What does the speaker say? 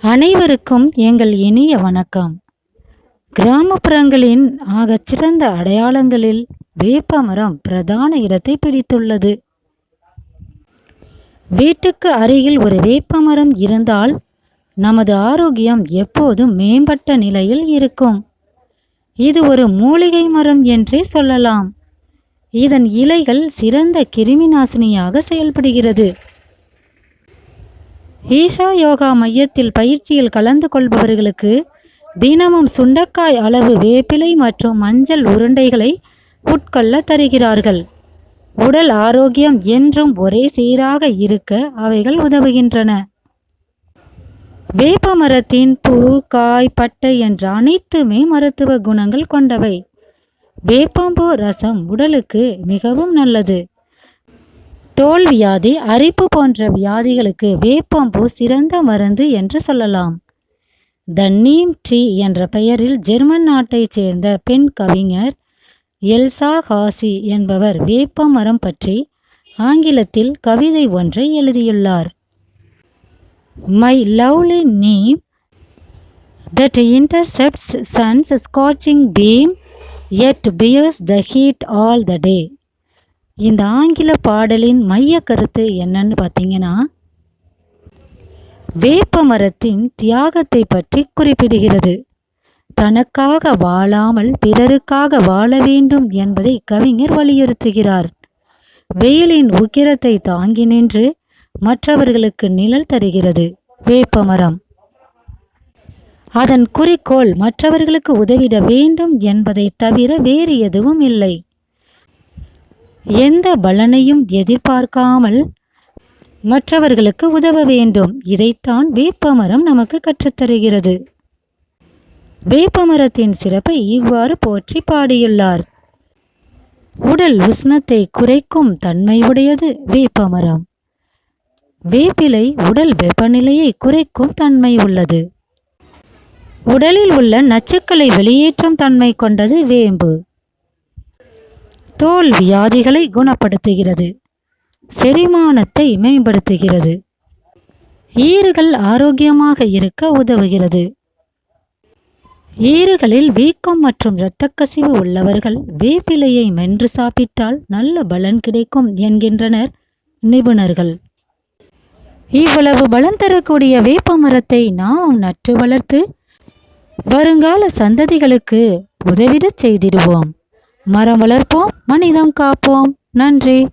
அனைவருக்கும் எங்கள் இனிய வணக்கம். கிராமப்புறங்களின் ஆகச்சிறந்த அடையாளங்களில் வேப்பமரம் பிரதான இடத்தை பிடித்துள்ளது. வீட்டுக்கு அருகில் ஒரு வேப்பமரம் இருந்தால் நமது ஆரோக்கியம் எப்போதும் மேம்பட்ட நிலையில் இருக்கும். இது ஒரு மூலிகை மரம் என்றே சொல்லலாம். இதன் இலைகள் சிறந்த கிருமி நாசினியாக செயல்படுகிறது. ஈஷா யோகா மையத்தில் பயிற்சியில் கலந்து கொள்பவர்களுக்கு தினமும் சுண்டக்காய் அளவு வேப்பிலை மற்றும் மஞ்சள் உருண்டைகளை உட்கொள்ள தருகிறார்கள். உடல் ஆரோக்கியம் என்றும் ஒரே சீராக இருக்க அவைகள் உதவுகின்றன. வேப்ப மரத்தின் பூ காய் பட்டை என்ற அனைத்துமே மருத்துவ குணங்கள் கொண்டவை. வேப்பம்பூ ரசம் உடலுக்கு மிகவும் நல்லது. தோல் வியாதி அரிப்பு போன்ற வியாதிகளுக்கு வேப்பம்பூ சிறந்த மருந்து என்று சொல்லலாம். த நீம் ட்ரீ என்ற பெயரில் ஜெர்மன் நாட்டைச் சேர்ந்த பெண் கவிஞர் எல்சா ஹாசி என்பவர் வேப்ப மரம் பற்றி ஆங்கிலத்தில் கவிதை ஒன்றை எழுதியுள்ளார். My lovely neem that intercepts sun's scorching beam yet bears the heat all the day. இந்த ஆங்கில பாடலின் மைய கருத்து என்னன்னு பார்த்தீங்கன்னா வேப்ப மரத்தின் தியாகத்தை பற்றி குறிப்பிடுகிறது. தனக்காக வாழாமல் பிறருக்காக வாழ வேண்டும் என்பதை கவிஞர் வலியுறுத்துகிறார். வெயிலின் உக்கிரத்தை தாங்கி நின்று மற்றவர்களுக்கு நிழல் தருகிறது வேப்பமரம் அதன் குறிக்கோள் மற்றவர்களுக்கு உதவிட வேண்டும் என்பதை தவிர வேறு எதுவும் இல்லை. எந்த பலனையும் எதிர்பார்க்காமல் மற்றவர்களுக்கு உதவ வேண்டும். இதைத்தான் வேப்பமரம் நமக்கு கற்றுத்தருகிறது. வேப்பமரத்தின் சிறப்பை இவ்வாறு போற்றி பாடியுள்ளார். உடல் உஷ்ணத்தை குறைக்கும் தன்மையுடையது வேப்பமரம். வேப்பிலை உடல் வெப்பநிலையை குறைக்கும் தன்மை உள்ளது. உடலில் உள்ள நச்சுக்களை வெளியேற்றும் தன்மை கொண்டது வேம்பு. தோல் வியாதிகளை குணப்படுத்துகிறது. செரிமானத்தை மேம்படுத்துகிறது. ஈறுகள் ஆரோக்கியமாக இருக்க உதவுகிறது. ஈறுகளில் வீக்கம் மற்றும் இரத்தக்கசிவு உள்ளவர்கள் வேப்பிலையை மென்று சாப்பிட்டால் நல்ல பலன் கிடைக்கும் என்கின்றனர் நிபுணர்கள். இவ்வளவு பலன் தரக்கூடிய வேப்ப மரத்தை நாம் நட்டு வளர்த்து வருங்கால சந்ததிகளுக்கு உதவிடச் செய்திடுவோம். மரம் வளர்ப்போம் மனிதம் காப்போம். நன்றி.